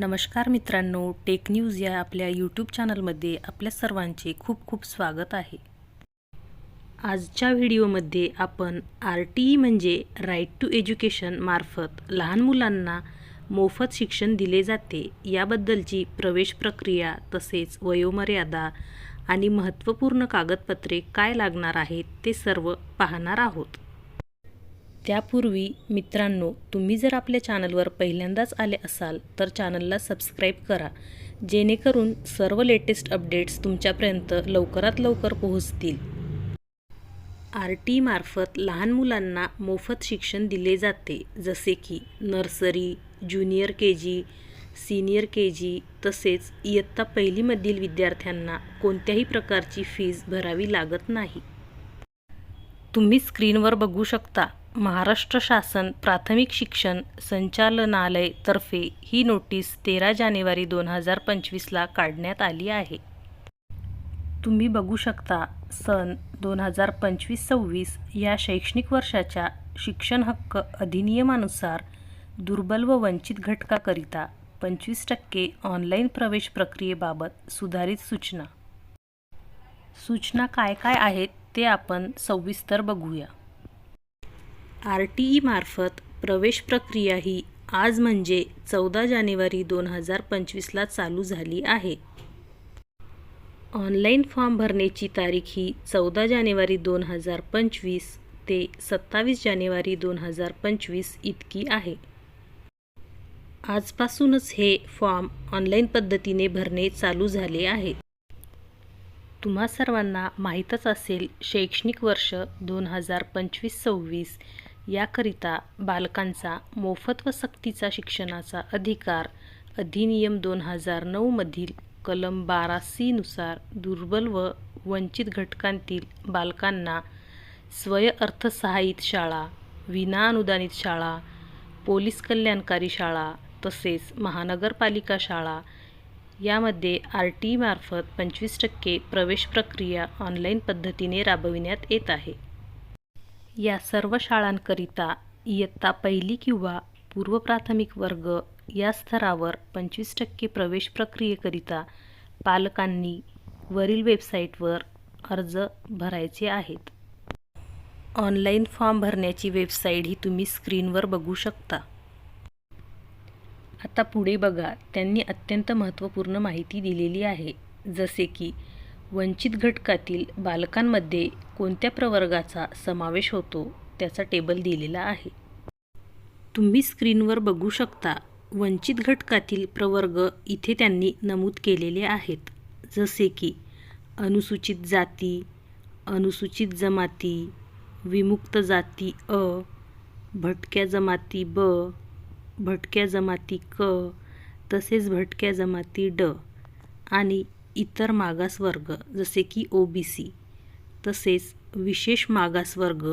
नमस्कार मित्रांनो tech news या आपल्या यूट्यूब चॅनलमध्ये आपल्या सर्वांचे खूप खूप स्वागत आहे. आजच्या व्हिडिओमध्ये आपण आर टी ई म्हणजे राईट टू एज्युकेशन मार्फत लहान मुलांना मोफत शिक्षण दिले जाते याबद्दलची प्रवेश प्रक्रिया तसेच वयोमर्यादा आणि महत्त्वपूर्ण कागदपत्रे काय लागणार आहेत ते सर्व पाहणार आहोत. त्यापूर्वी मित्रांनो तुम्ही जर आपल्या चॅनलवर पहिल्यांदाच आले असाल तर चॅनलला सबस्क्राईब करा. जेणेकरून सर्व लेटेस्ट अपडेट्स तुमच्यापर्यंत लवकरात लवकर पोहोचतील. आर टीमार्फत लहान मुलांना मोफत शिक्षण दिले जाते जसे की nursery junior K G senior K G तसेच इयत्ता पहिलीमधील विद्यार्थ्यांना कोणत्याही प्रकारची फीज भरावी लागत नाही. तुम्ही स्क्रीनवर बघू शकता महाराष्ट्र शासन प्राथमिक शिक्षण संचालनालय तर्फे ही नोटीस तेरा जानेवारी दोन हजार पंचवीसला काढण्यात आली आहे. तुम्ही बघू शकता सन दोन हजार पंचवीस सव्वीस या शैक्षणिक वर्षाच्या शिक्षण हक्क अधिनियमानुसार दुर्बल व वंचित घटकाकरिता पंचवीस टक्के ऑनलाईन प्रवेश प्रक्रियेबाबत सुधारित सूचना. सूचना काय काय आहेत ते आपण सविस्तर बघूया. आर टी ईमार्फत प्रवेश प्रक्रिया ही आज म्हणजे चौदा जानेवारी दोन हजार पंचवीसला चालू झाली आहे. ऑनलाईन फॉर्म भरण्याची तारीख ही चौदा जानेवारी दोन हजार पंचवीस ते सत्तावीस जानेवारी दोन हजार पंचवीस इतकी आहे. आजपासूनच हे फॉर्म ऑनलाईन पद्धतीने भरणे चालू झाले आहे. तुम्हा सर्वांना माहीतच असेल शैक्षणिक वर्ष दोन हजार पंचवीस सव्वीस याकरिता बालकांचा मोफत व सक्तीचा शिक्षणाचा अधिकार अधिनियम दोन हजार नऊमधील कलम बारा सीनुसार दुर्बल व वंचित घटकांतील बालकांना स्वयंअर्थसहाय्यित शाळा विनाअनुदानित शाळा पोलीस कल्याणकारी शाळा तसेच महानगरपालिका शाळा यामध्ये आर टी मार्फत पंचवीस टक्के प्रवेश प्रक्रिया ऑनलाईन पद्धतीने राबविण्यात येत आहे. या सर्व शाळांकरिता इयत्ता पहिली किंवा पूर्व प्राथमिक वर्ग या स्तरावर पंचवीस टक्के प्रवेश प्रक्रियेकरिता पालकांनी वरील वेबसाईटवर अर्ज भरायचे आहेत. ऑनलाईन फॉर्म भरण्याची वेबसाईट ही तुम्ही स्क्रीनवर बघू शकता. आता पुढे बघा त्यांनी अत्यंत महत्त्वपूर्ण माहिती दिलेली आहे जसे की वंचित घटकातील बालकांमध्ये कोणत्या प्रवर्गाचा समावेश होतो त्याचा टेबल दिलेला आहे. तुम्ही स्क्रीनवर बघू शकता वंचित घटकातील प्रवर्ग इथे त्यांनी नमूद केलेले आहेत. जसे की अनुसूचित जाती अनुसूचित जमाती विमुक्त जाती अ भटक्या जमाती ब भटक्या जमाती क तसेच भटक्या जमाती ड आणि इतर मागासवर्ग जसे की ओ बी सी तसेच विशेष मागासवर्ग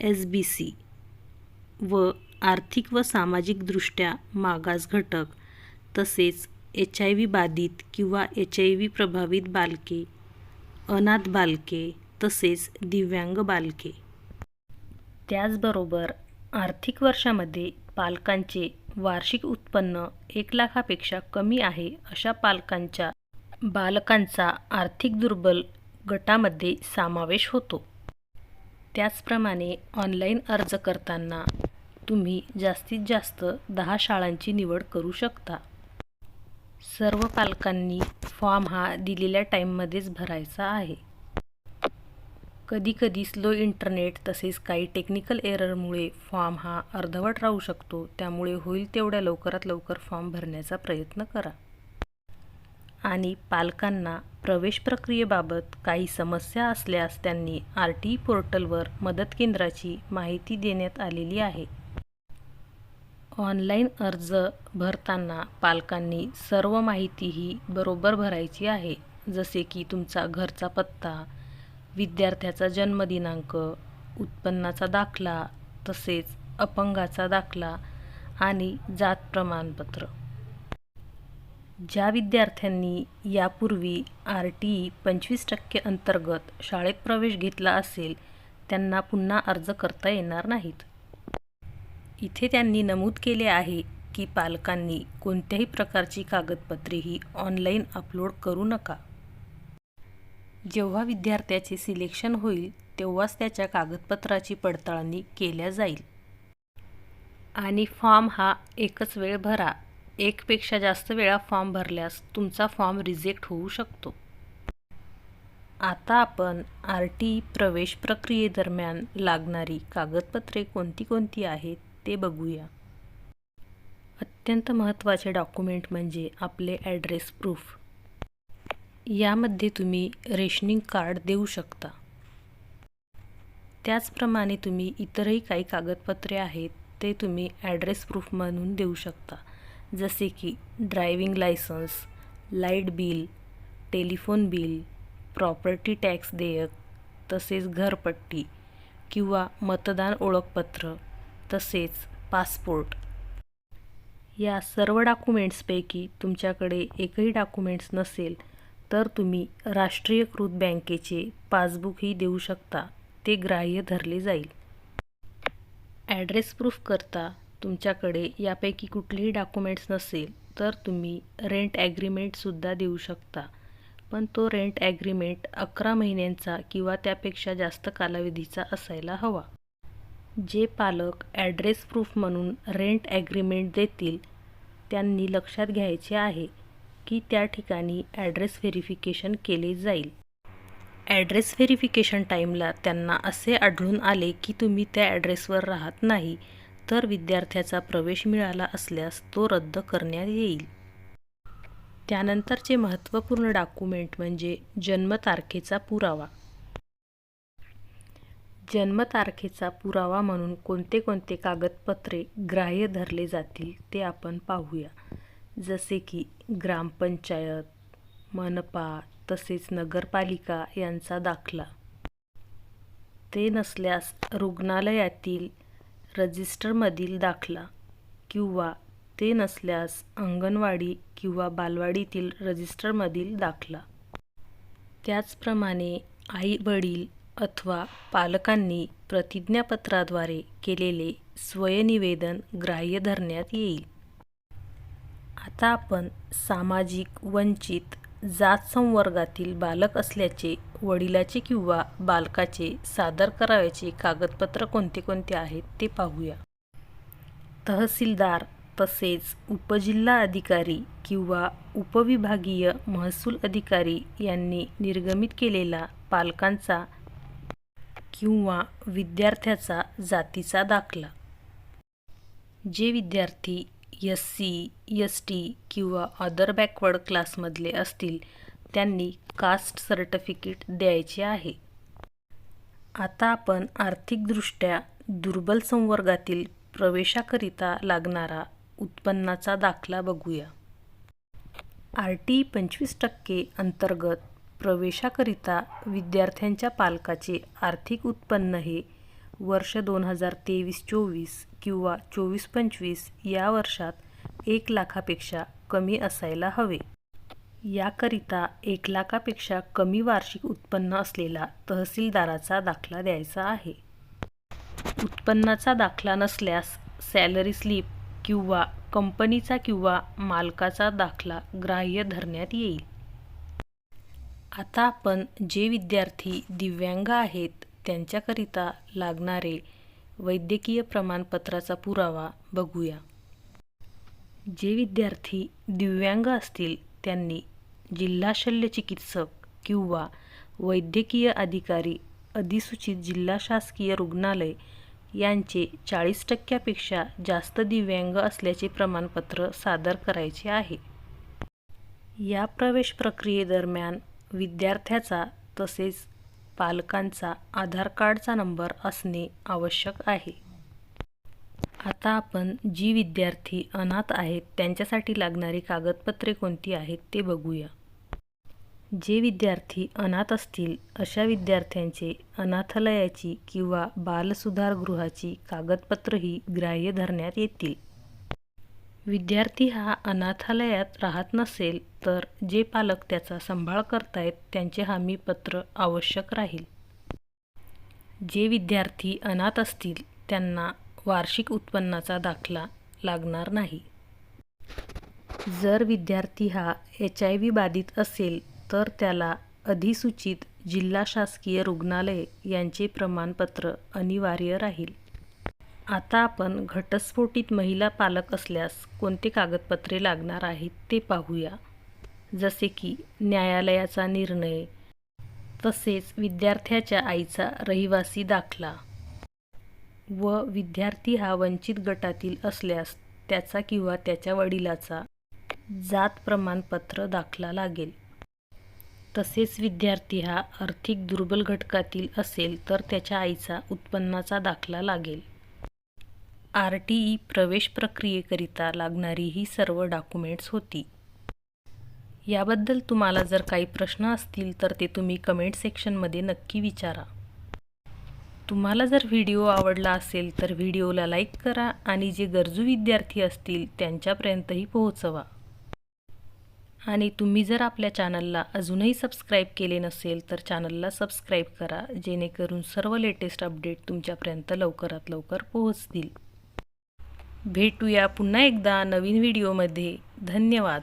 एस बी सी व आर्थिक व सामाजिकदृष्ट्या मागास घटक तसेच एच आय व्ही बाधित किंवा एच आय व्ही प्रभावित बालके अनाथ बालके तसेच दिव्यांग बालके. त्याचबरोबर आर्थिक वर्षामध्ये पालकांचे वार्षिक उत्पन्न एक लाखापेक्षा कमी आहे अशा पालकांच्या बालकांचा आर्थिक दुर्बल गटामध्ये समावेश होतो. त्याचप्रमाणे ऑनलाईन अर्ज करताना तुम्ही जास्तीत जास्त दहा शाळांची निवड करू शकता. सर्व पालकांनी फॉर्म हा दिलेल्या टाईममध्येच भरायचा आहे. कधीकधी स्लो इंटरनेट तसेच काही टेक्निकल एररमुळे फॉर्म हा अर्धवट राहू शकतो. त्यामुळे होईल तेवढ्या लवकरात लवकर फॉर्म भरण्याचा प्रयत्न करा. आणि पालकांना प्रवेश प्रक्रियेबाबत काही समस्या असल्यास त्यांनी आर टी पोर्टलवर मदत केंद्राची माहिती देण्यात आलेली आहे. ऑनलाईन अर्ज भरताना पालकांनी सर्व माहिती ही बरोबर भरायची आहे. जसे की तुमचा घरचा पत्ता विद्यार्थ्याचा जन्मदिनांक उत्पन्नाचा दाखला तसेच अपंगाचा दाखला आणि जात प्रमाणपत्र. ज्या विद्यार्थ्यांनी यापूर्वी आर टी ई पंचवीस टक्के अंतर्गत शाळेत प्रवेश घेतला असेल त्यांना पुन्हा अर्ज करता येणार नाहीत. इथे त्यांनी नमूद केले आहे की पालकांनी कोणत्याही प्रकारची कागदपत्रे ही ऑनलाईन अपलोड करू नका. जेव्हा विद्यार्थ्याचे सिलेक्शन होईल तेव्हाच त्याच्या कागदपत्राची पडताळणी केल्या जाईल. आणि फॉर्म हा एकच वेळ भरा एकपेक्षा जास्त वेळा फॉर्म भरल्यास तुमचा फॉर्म रिजेक्ट होऊ शकतो. आता आपण आर टी प्रवेश प्रक्रियेदरम्यान लागणारी कागदपत्रे कोणती कोणती आहेत ते बघूया. अत्यंत महत्त्वाचे डॉक्युमेंट म्हणजे आपले ॲड्रेस प्रूफ. यामध्ये तुम्ही रेशनिंग कार्ड देऊ शकता. त्याचप्रमाणे तुम्ही इतरही काही कागदपत्रे आहेत ते तुम्ही ॲड्रेस प्रूफ म्हणून देऊ शकता. जसे की driving licence light bill telephone bill property tax देयक तसेच घरपट्टी किंवा मतदान ओळखपत्र तसेच पासपोर्ट. या सर्व डॉक्युमेंट्सपैकी तुमच्याकडे एकही डॉक्युमेंट्स नसेल तर तुम्ही राष्ट्रीयकृत बँकेचे पासबुकही देऊ शकता ते ग्राह्य धरले जाईल. ॲड्रेस प्रूफ करता तुमच्याकडे यापैकी कुठलेही डॉक्युमेंट्स नसेल तर तुम्ही रेंट ॲग्रीमेंटसुद्धा देऊ शकता. पण तो रेंट ॲग्रीमेंट अकरा महिन्यांचा किंवा त्यापेक्षा जास्त कालावधीचा असायला हवा. जे पालक ॲड्रेस प्रूफ म्हणून रेंट ॲग्रीमेंट देतील त्यांनी लक्षात घ्यायचे आहे की त्या ठिकाणी ॲड्रेस व्हेरिफिकेशन केले जाईल. ॲड्रेस व्हेरिफिकेशन टाईमला त्यांना असे आढळून आले की तुम्ही त्या ॲड्रेसवर राहत नाही. तर विद्यार्थ्याचा प्रवेश मिळाला असल्यास तो रद्द करण्यात येईल. त्यानंतरचे महत्त्वपूर्ण डॉक्युमेंट म्हणजे जन्मतारखेचा पुरावा. जन्मतारखेचा पुरावा म्हणून कोणते कोणते कागदपत्रे ग्राह्य धरले जातील ते आपण पाहूया. जसे की ग्रामपंचायत मनपा तसेच नगरपालिका यांचा दाखला. ते नसल्यास रुग्णालयातील रजिस्टरमधील दाखला किंवा ते नसल्यास अंगणवाडी किंवा बालवाडीतील रजिस्टरमधील दाखला. त्याचप्रमाणे आई वडील अथवा पालकांनी प्रतिज्ञापत्राद्वारे केलेले स्वयनिवेदन ग्राह्य धरण्यात येईल. आता आपण सामाजिक वंचित जात संवर्गातील बालक असल्याचे वडिलाचे किंवा बालकाचे सादर करावयाचे कागदपत्र कोणते कोणते आहेत ते पाहूया. तहसीलदार तसेच उपजिल्हा अधिकारी किंवा उपविभागीय महसूल अधिकारी यांनी निर्गमित केलेला पालकांचा किंवा विद्यार्थ्याचा जातीचा दाखला. जे विद्यार्थी एस सी एस टी किंवा अदर बॅकवर्ड क्लासमधले असतील त्यांनी कास्ट सर्टिफिकेट द्यायचे आहे. आता आपण आर्थिकदृष्ट्या दुर्बल संवर्गातील प्रवेशाकरिता लागणारा उत्पन्नाचा दाखला बघूया. आर टी पंचवीस टक्के अंतर्गत प्रवेशाकरिता विद्यार्थ्यांच्या पालकाचे आर्थिक उत्पन्न हे वर्ष दोन हजार तेवीस चोवीस किंवा चोवीस पंचवीस या वर्षात एक लाखापेक्षा कमी असायला हवे. याकरिता एक लाखापेक्षा कमी वार्षिक उत्पन्न असलेला तहसीलदाराचा दाखला द्यायचा आहे. उत्पन्नाचा दाखला नसल्यास सॅलरी स्लिप किंवा कंपनीचा किंवा मालकाचा दाखला ग्राह्य धरण्यात येईल. आता आपण जे विद्यार्थी दिव्यांग आहेत त्यांच्याकरिता लागणारे वैद्यकीय प्रमाणपत्राचा पुरावा बघूया. जे विद्यार्थी दिव्यांग असतील त्यांनी जिल्हा शल्यचिकित्सक किंवा वैद्यकीय अधिकारी अधिसूचित जिल्हा शासकीय रुग्णालय यांचे चाळीस टक्क्यापेक्षा जास्त दिव्यांग असल्याचे प्रमाणपत्र सादर करायचे आहे. या प्रवेश प्रक्रियेदरम्यान विद्यार्थ्याचा तसेच पालकांचा आधार कार्डचा नंबर असणे आवश्यक आहे. आता आपण जी विद्यार्थी अनाथ आहेत त्यांच्यासाठी लागणारी कागदपत्रे कोणती आहेत ते बघूया. जे विद्यार्थी अनाथ असतील अशा विद्यार्थ्यांचे अनाथालयाची किंवा बालसुधारगृहाची कागदपत्रही ग्राह्य धरण्यात येतील. विद्यार्थी हा अनाथालयात राहत नसेल तर जे पालक त्याचा सांभाळ करतायत त्यांचे हमीपत्र आवश्यक राहील. जे विद्यार्थी अनाथ असतील त्यांना वार्षिक उत्पन्नाचा दाखला लागणार नाही. जर विद्यार्थी हा एच आय व्ही बाधित असेल तर त्याला अधिसूचित जिल्हा शासकीय रुग्णालय यांचे प्रमाणपत्र अनिवार्य राहील. आता आपण घटस्फोटित महिला पालक असल्यास कोणते कागदपत्रे लागणार आहेत ते पाहूया. जसे की न्यायालयाचा निर्णय तसेच विद्यार्थ्याच्या आईचा रहिवासी दाखला. व विद्यार्थी हा वंचित गटातील असल्यास त्याचा किंवा त्याच्या वडिलाचा जात प्रमाणपत्र दाखला लागेल. तसेच विद्यार्थी हा आर्थिक दुर्बल घटकातील असेल तर त्याच्या आईचा उत्पन्नाचा दाखला लागेल. आर टी ई प्रवेश प्रक्रियेकरिता लागणारी ही सर्व डॉक्युमेंट्स होती. याबद्दल तुम्हाला जर काही प्रश्न असतील तर ते तुम्ही कमेंट सेक्शनमध्ये नक्की विचारा. तुम्हाला जर व्हिडिओ आवडला असेल तर व्हिडिओला लाईक करा आणि जे गरजू विद्यार्थी असतील त्यांच्यापर्यंतही पोहोचवा. आणि तुम्ही जर आपल्या चॅनलला अजूनही सबस्क्राईब केले नसेल तर चॅनलला सबस्क्राईब करा जेणेकरून सर्व लेटेस्ट अपडेट तुमच्यापर्यंत लवकरात लवकर पोहोचतील. भेटूया पुन्हा एकदा नवीन व्हिडिओमध्ये. धन्यवाद.